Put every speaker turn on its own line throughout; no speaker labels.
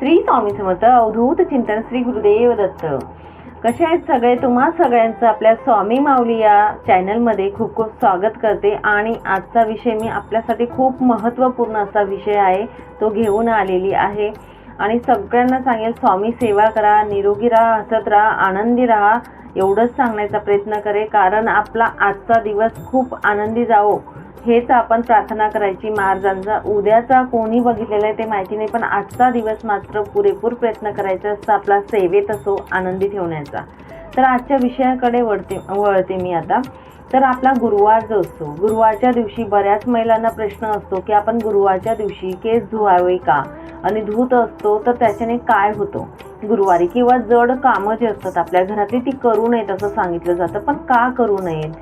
श्री स्वामी समर्थ अवधूत चिंतन श्री गुरुदेव दत्त. कसे आहेत सगळे? तुम्हा सगळ्यांचं आपल्या स्वामी माऊली या चॅनलमध्ये खूप खूप स्वागत करते. आणि आजचा विषय मी आपल्यासाठी खूप महत्त्वपूर्ण असा विषय आहे. तो घेऊन आलेली आहे. आणि सगळ्यांना सांगेल स्वामी सेवा करा निरोगी राहा हसत राहा आनंदी राहा. एवढंच सांगण्याचा प्रयत्न करे कारण आपला आजचा दिवस खूप आनंदी जावो. हेच आपण प्रार्थना करायची महाराजांचा. उद्याचा कोणी बघितलेलं आहे ते माहिती नाही पण आजचा दिवस मात्र पुरेपूर प्रयत्न करायचा असतो. आपला सेवेत असो आनंदी ठेवण्याचा. तर आजच्या विषयाकडे वळते वळते मी आता. तर आपला गुरुवार जो असतो गुरुवारच्या दिवशी बऱ्याच महिलांना प्रश्न असतो की आपण गुरुवारच्या दिवशी केस धुवावे का? आणि धूत असतो तर त्याच्याने काय होतं? गुरुवारी किंवा जड कामं जी असतात आपल्या घरातली ती करू नयेत असं सांगितलं जातं. पण का करू नयेत?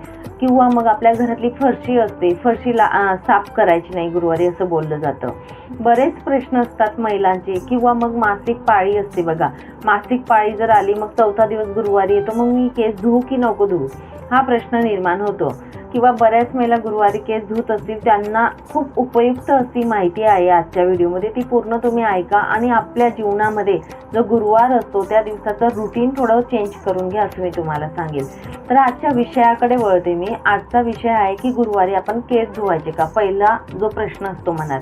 किंवा मग आपल्या घरातली फरशी असते फरशीला साफ करायची नाही गुरुवारी असं बोललं जातं. बरेच प्रश्न असतात महिलांचे किंवा मग मासिक पाळी असते बघा. मासिक पाळी जर आली मग चौथा दिवस गुरुवारी येतो मग मी केस धुवू की नको धुवू हा प्रश्न निर्माण होतो. किंवा बऱ्याच महिला गुरुवारी केस धुत असतील त्यांना खूप उपयुक्त अशी माहिती आहे आजच्या व्हिडिओमध्ये. ती पूर्ण तुम्ही ऐका आणि आपल्या जीवनामध्ये जो गुरुवार असतो त्या दिवसाचं रुटीन थोडं चेंज करून घ्या असं मी तुम्हाला सांगेल. तर आजच्या विषयाकडे वळते मी. आजचा विषय आहे की गुरुवारी आपण केस धुवायचे का? पहिला जो प्रश्न असतो मनात.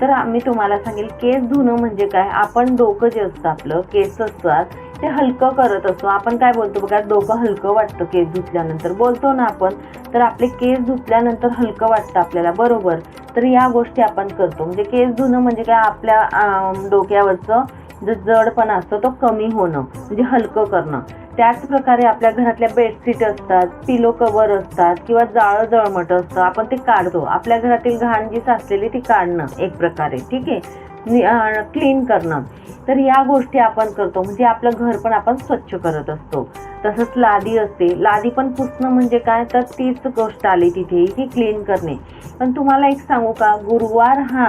तर आम्ही तुम्हाला सांगेल केस धुणं म्हणजे काय? आपण डोकं जे असतं आपलं केस असतात ते हलकं करत असतो. आपण काय बोलतो बघा डोकं हलकं वाटतं केस धुतल्यानंतर. बोलतो ना आपण तर आपले केस धुतल्यानंतर हलकं वाटतं आपल्याला बरोबर? तर या गोष्टी आपण करतो. म्हणजे केस धुणं म्हणजे काय? आपल्या डोक्यावरचं जो जडपणा असतो तो कमी होणं म्हणजे हलकं करणं. त्याच प्रकारे आपल्या घरातल्या बेडशीट असतात पिलो कवर असतात किंवा जाळं जळमट असतं आपण ते काढतो. आपल्या घरातील घाण जी साचलेली ती काढणं एक प्रकारे ठीक आहे? क्लीन करणं. तर या गोष्टी आपण करतो. म्हणजे आपलं घर पण आपण स्वच्छ करत असतो. तसंच लादी असते. लादी पण पुसणं म्हणजे काय? तर तीच गोष्ट आली तिथे की क्लीन करणे. पण तुम्हाला एक सांगू का? गुरुवार हा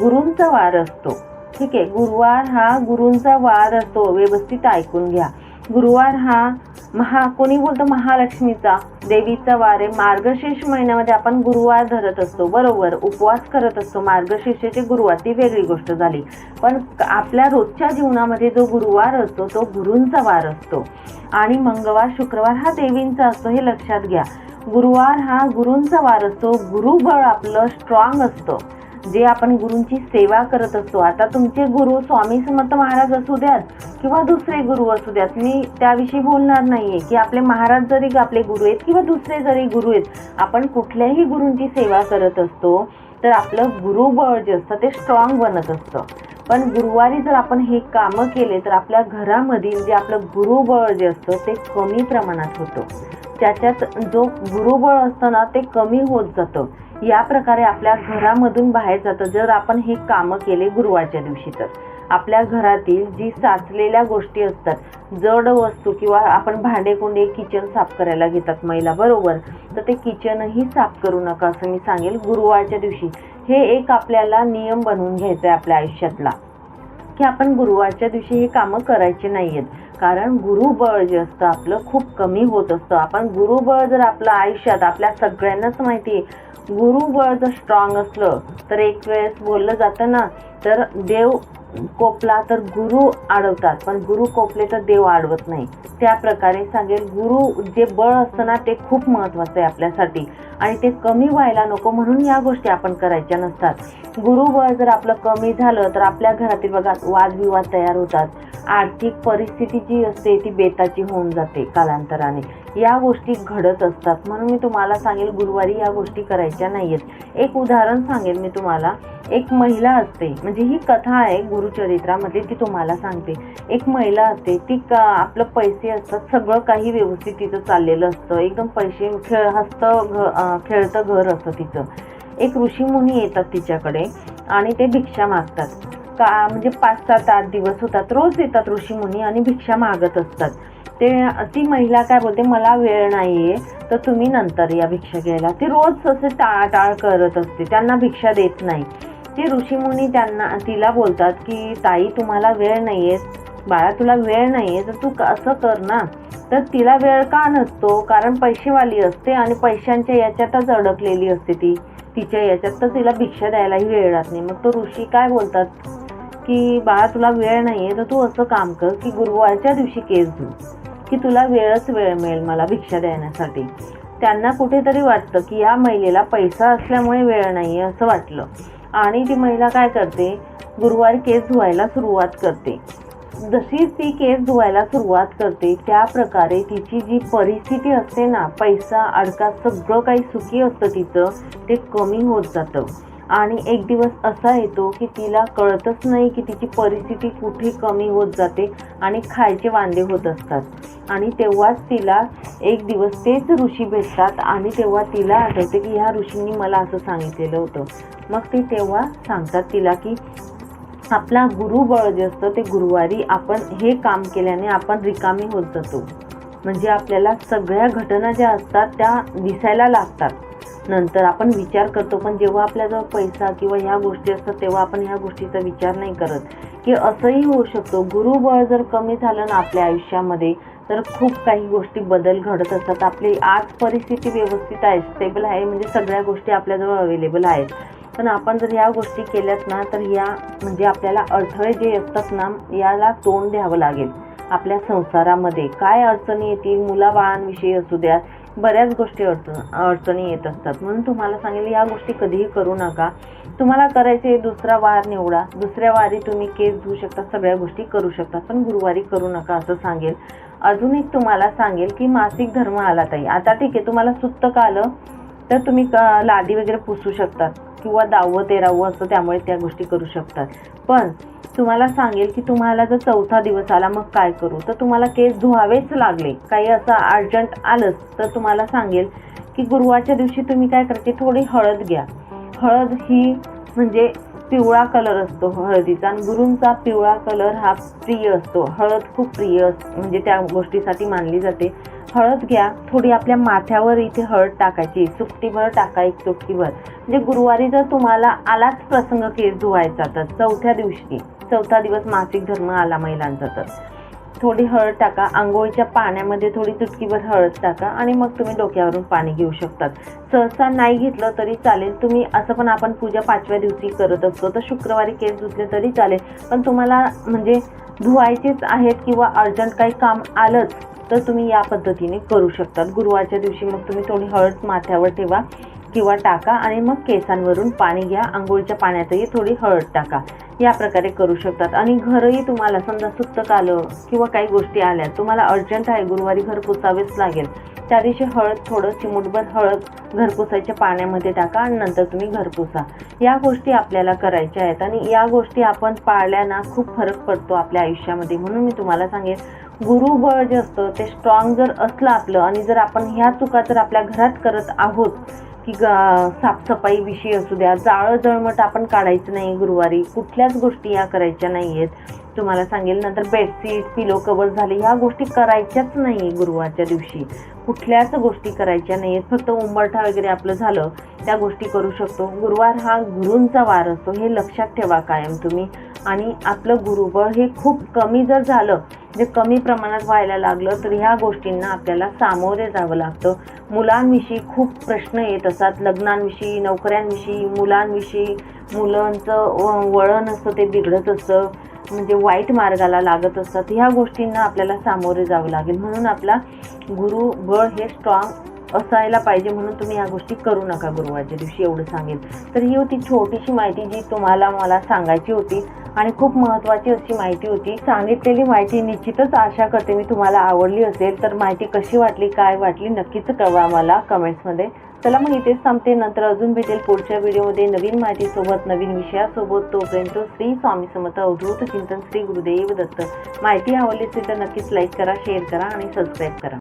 गुरूंचा वार असतो. ठीक आहे? गुरुवार हा गुरूंचा वार असतो. व्यवस्थित ऐकून घ्या. गुरुवार हा महा कोणी बोलतो महालक्ष्मीचा देवीचा वार आहे. मार्गशीर्ष महिन्यामध्ये आपण गुरुवार धरत असतो बरोबर? उपवास करत असतो मार्गशीर्षाचे गुरुवार ती वेगळी गोष्ट झाली. पण आपल्या रोजच्या जीवनामध्ये जो गुरुवार असतो तो गुरूंचा वार असतो. आणि मंगळवार शुक्रवार हा देवींचा असतो हे लक्षात घ्या. गुरुवार हा गुरूंचा वार असतो गुरुबळ आपलं स्ट्रॉंग असतं. जे आपण गुरूंची सेवा करत असतो आता तुमचे गुरु स्वामी समर्थ महाराज असू द्यात किंवा दुसरे गुरु असू द्यात मी त्याविषयी बोलणार नाहीये की आपले महाराज जरी आपले गुरु आहेत किंवा दुसरे जरी गुरु आहेत आपण कुठल्याही गुरूंची सेवा करत असतो तर आपलं गुरुबळ जे असतं ते स्ट्रॉंग बनत असतं. पण गुरुवारी जर आपण हे कामं केले तर आपल्या घरामधील जे आपलं गुरुबळ जे असतं ते कमी प्रमाणात होतं. त्याच्यात जो गुरुबळ असतं ना ते कमी होत जातं. या प्रकारे आपल्या घरामधून बाहेर जातं. जर आपण हे कामं केले गुरुवारच्या दिवशी तर. आपल्या घरातील जी साचलेल्या गोष्टी असतात जड वस्तू किंवा आपण भांडे कुंडे किचन साफ करायला घेतात महिला बरोबर? तर ते किचनही साफ करू नका असं मी सांगेल गुरुवारच्या दिवशी. हे एक आपल्याला नियम बनवून घ्यायचा आहे आपल्या आयुष्यातला. की आपण गुरुवारच्या दिवशी हे कामं करायचे नाही आहेत कारण गुरुबळ जे असतं आपलं खूप कमी होत असतं. आपण गुरुबळ जर आपलं आयुष्यात आपल्या सगळ्यांनाच माहिती आहे गुरुबळ जर स्ट्रॉंग असलं तर एक वेळेस बोललं जातं ना तर देव कोपला तर गुरु अडवतात पण गुरु कोपले तर देव अडवत नाही. त्या प्रकारे सांगेल गुरु जे बळ असतं ना ते खूप महत्त्वाचं आहे आपल्यासाठी. आणि ते कमी व्हायला नको म्हणून या गोष्टी आपण करायच्या नसतात. गुरुबळ जर आपलं कमी झालं तर आपल्या घरातील बघा वादविवाद तयार होतात. आर्थिक परिस्थिती जी असते ती बेताची होऊन जाते कालांतराने. या गोष्टी घडत असतात. म्हणून मी तुम्हाला सांगेल गुरुवारी या गोष्टी करायच्या नाही आहेत एक उदाहरण सांगेल मी तुम्हाला. एक महिला असते म्हणजे ही कथा आहे गुरुचरित्रामध्ये ती तुम्हाला सांगते. एक महिला असते ती का आपलं पैसे असतात सगळं काही व्यवस्थित तिचं चाललेलं असतं. एकदम पैसे खेळ हस्त घ खेळतं घर असतं तिचं एक ऋषीमुनी येतात तिच्याकडे आणि ते भिक्षा मागतात. का म्हणजे पाच सात आठ दिवस होतात. रोज येतात ऋषीमुनी आणि भिक्षा मागत असतात. ते ती महिला काय बोलते मला वेळ नाही आहे तर तुम्ही नंतर या भिक्षा घ्यायला. ती रोज असे टाळाटाळ करत असते. त्यांना भिक्षा देत नाही. ते ऋषीमुनी त्यांना तिला बोलतात की ताई तुम्हाला वेळ नाही आहे बाळा तुला वेळ नाही आहे तर तू असं कर ना. तर तिला वेळ का नसतो? कारण पैसेवाली असते आणि पैशांच्या याच्यातच अडकलेली असते ती. तिच्या याच्यात तर तिला भिक्षा द्यायलाही वेळ राहत नाही. मग तो ऋषी काय बोलतात? की बाळा तुला वेळ नाही आहे तर तू असं काम कर की गुरुवारच्या दिवशी केस धु की तुला वेळच वेळ मिळेल मला भिक्षा देण्यासाठी. त्यांना कुठेतरी वाटतं की या महिलेला पैसा असल्यामुळे वेळ नाही आहे असं वाटलं. आणि ती महिला काय करते? गुरुवारी केस धुवायला सुरुवात करते. जशी ती केस धुवायला सुरुवात करते त्या प्रकारे तिची जी परिस्थिती असते ना पैसा अडका सगळं काही सुखी असतं तिचं ते कमी होत जातं. आणि एक दिवस असा येतो की तिला कळतच नाही की तिची परिस्थिती कुठे कमी होत जाते आणि खायचे वांदे होत असतात. आणि तेव्हाच तिला एक दिवस तेच ऋषी भेटतात आणि तेव्हा तिला आठवते की ह्या ऋषींनी मला असं सांगितलेलं होतं. मग ते तेव्हा सांगतात तिला की आपला गुरुबळ जे असतं ते गुरुवारी आपण हे काम केल्याने आपण रिकामी होत जातो. म्हणजे आपल्याला सगळ्या घटना ज्या असतात त्या दिसायला लागतात. नंतर आपण विचार करतो पण जेव्हा आपल्याजवळ पैसा किंवा ह्या गोष्टी असतात तेव्हा आपण ह्या गोष्टीचा विचार नाही करत. की असंही होऊ शकतो गुरुबळ जर कमी झालं ना आपल्या आयुष्यामध्ये तर खूप काही गोष्टी बदल घडत असतात. आपली आज परिस्थिती व्यवस्थित आहे स्टेबल आहे म्हणजे सगळ्या गोष्टी आपल्याजवळ अवेलेबल आहेत. पण आपण जर ह्या गोष्टी केल्यात ना तर या म्हणजे आपल्याला अडथळे जे असतात ना याला तोंड द्यावं लागेल आपल्या संसारामध्ये. काय अडचणी येतील मुलाबाळांविषयी असू द्या बऱ्याच गोष्टी अडचण अडचणी येत असतात. म्हणून तुम्हाला सांगेल या गोष्टी कधीही करू नका. तुम्हाला करायचे दुसरा वार निवडा. दुसऱ्या वारी तुम्ही केस धुवू शकता सगळ्या गोष्टी करू शकता पण गुरुवारी करू नका असं सांगेल. अजून एक तुम्हाला सांगेल की मासिक धर्म आला ताई. आता ठीक आहे तुम्हाला सुत्तक आलं तर तुम्ही क- लादी वगैरे पुसू शकतात किंवा दहावं तेरावं असतं त्यामुळे त्या गोष्टी करू शकतात. पण तुम्हाला सांगेल की तुम्हाला जर चौथा दिवस आला मग काय करू? तर तुम्हाला केस धुवावेच लागले. काही असं अर्जंट आलंच तर तुम्हाला सांगेल की गुरुवारच्या दिवशी तुम्ही काय करायचे थोडी हळद घ्या. हळद ही म्हणजे पिवळा कलर असतो हळदीचा आणि गुरूंचा पिवळा कलर हा प्रिय असतो. हळद खूप प्रिय अस- म्हणजे त्या गोष्टीसाठी मानली जाते. हळद घ्या थोडी आपल्या माथ्यावर इथे हळद टाकायची सुट्टीभर टाका एक चुटकीभर म्हणजे गुरुवारी जर तुम्हाला आलाच प्रसंग केस धुवायचा तर चौथ्या दिवशी चौथा दिवस मासिक धर्म आला महिलांचा तर. थोडी हळद टाका. आंघोळीच्या पाण्यामध्ये थोडी चुटकीभर हळद टाका आणि मग तुम्ही डोक्यावरून पाणी घेऊ शकतात. सहसा नाही घेतलं तरी चालेल. तुम्ही असं पण आपण पूजा पाचव्या दिवशी करत असतो. तर शुक्रवारी केस धुतले तरी चालेल. पण तुम्हाला म्हणजे धुवायचेच आहेत किंवा अर्जंट काही काम आलंच तर तुम्ही या पद्धतीने करू शकतात. गुरुवारच्या दिवशी मग तुम्ही थोडी हळद माथ्यावर ठेवा. किंवा टाका आणि मग केसांवरून पाणी घ्या. आंघोळीच्या पाण्यातही थोडी हळद टाका. या प्रकारे करू शकतात. आणि घरही तुम्हाला समजा सुतक आलं किंवा काही गोष्टी आल्या तुम्हाला अर्जंट आहे गुरुवारी घर पुसावेच लागेल. त्या दिवशी हळद थोडं चिमूटभर हळद घरपुसायच्या पाण्यामध्ये टाका आणि नंतर तुम्ही घरपुसा या गोष्टी आपल्याला करायच्या आहेत आणि या गोष्टी आपण पाळल्या खूप फरक पडतो आपल्या आयुष्यामध्ये. म्हणून मी तुम्हाला सांगेन गुरुबळ जे असतं ते स्ट्रॉंग जर असलं आपलं. आणि जर आपण ह्या चुका जर आपल्या घरात करत आहोत की ग साफसफाई विषयी असू द्या जाळं जळमट आपण काढायचं नाही गुरुवारी कुठल्याच गोष्टी या करायच्या नाही आहेत तुम्हाला सांगेल नंतर बेडशीट पिलो कवर झाले ह्या गोष्टी करायच्याच नाही गुरुवारच्या दिवशी. कुठल्याच गोष्टी करायच्या नाही आहेत फक्त उंबरठा वगैरे आपलं झालं त्या गोष्टी करू शकतो. गुरुवार हा गुरूंचा वार असतो हे लक्षात ठेवा कायम तुम्ही. आणि आपलं गुरुबळ हे खूप कमी जर झालं जे कमी प्रमाणात व्हायला लागलं तर ह्या गोष्टींना आपल्याला सामोरे जावं लागतं. मुलांविषयी खूप प्रश्न येत असतात. लग्नांविषयी नोकऱ्यांविषयी मुलांविषयी मुलांचं व- वळण असतं ते बिघडत असतं म्हणजे वाईट मार्गाला लागत असतात. ह्या गोष्टींना आपल्याला सामोरे जावं लागेल. म्हणून आपला गुरुबळ हे स्ट्रॉंग असायला पाहिजे म्हणून तुम्ही या गोष्टी करू नका गुरुवारच्या दिवशी एवढं सांगेल तर ही होती छोटीशी माहिती जी तुम्हाला मला सांगायची होती आणि खूप महत्त्वाची अशी माहिती होती. सांगितलेली माहिती निश्चितच आशा करते मी तुम्हाला आवडली असेल. तर माहिती कशी वाटली काय वाटली नक्कीच कळवा मला कमेंट्समध्ये. चला मग इथेच थांबते. नंतर अजून भेटेल पुढच्या व्हिडिओमध्ये नवीन माहितीसोबत नवीन विषयासोबत. तोपर्यंत श्री स्वामी समर्थ अवधूत चिंतन श्री गुरुदेव दत्त. माहिती आवडली असेल तर नक्कीच लाईक करा शेअर करा आणि सबस्क्राईब करा.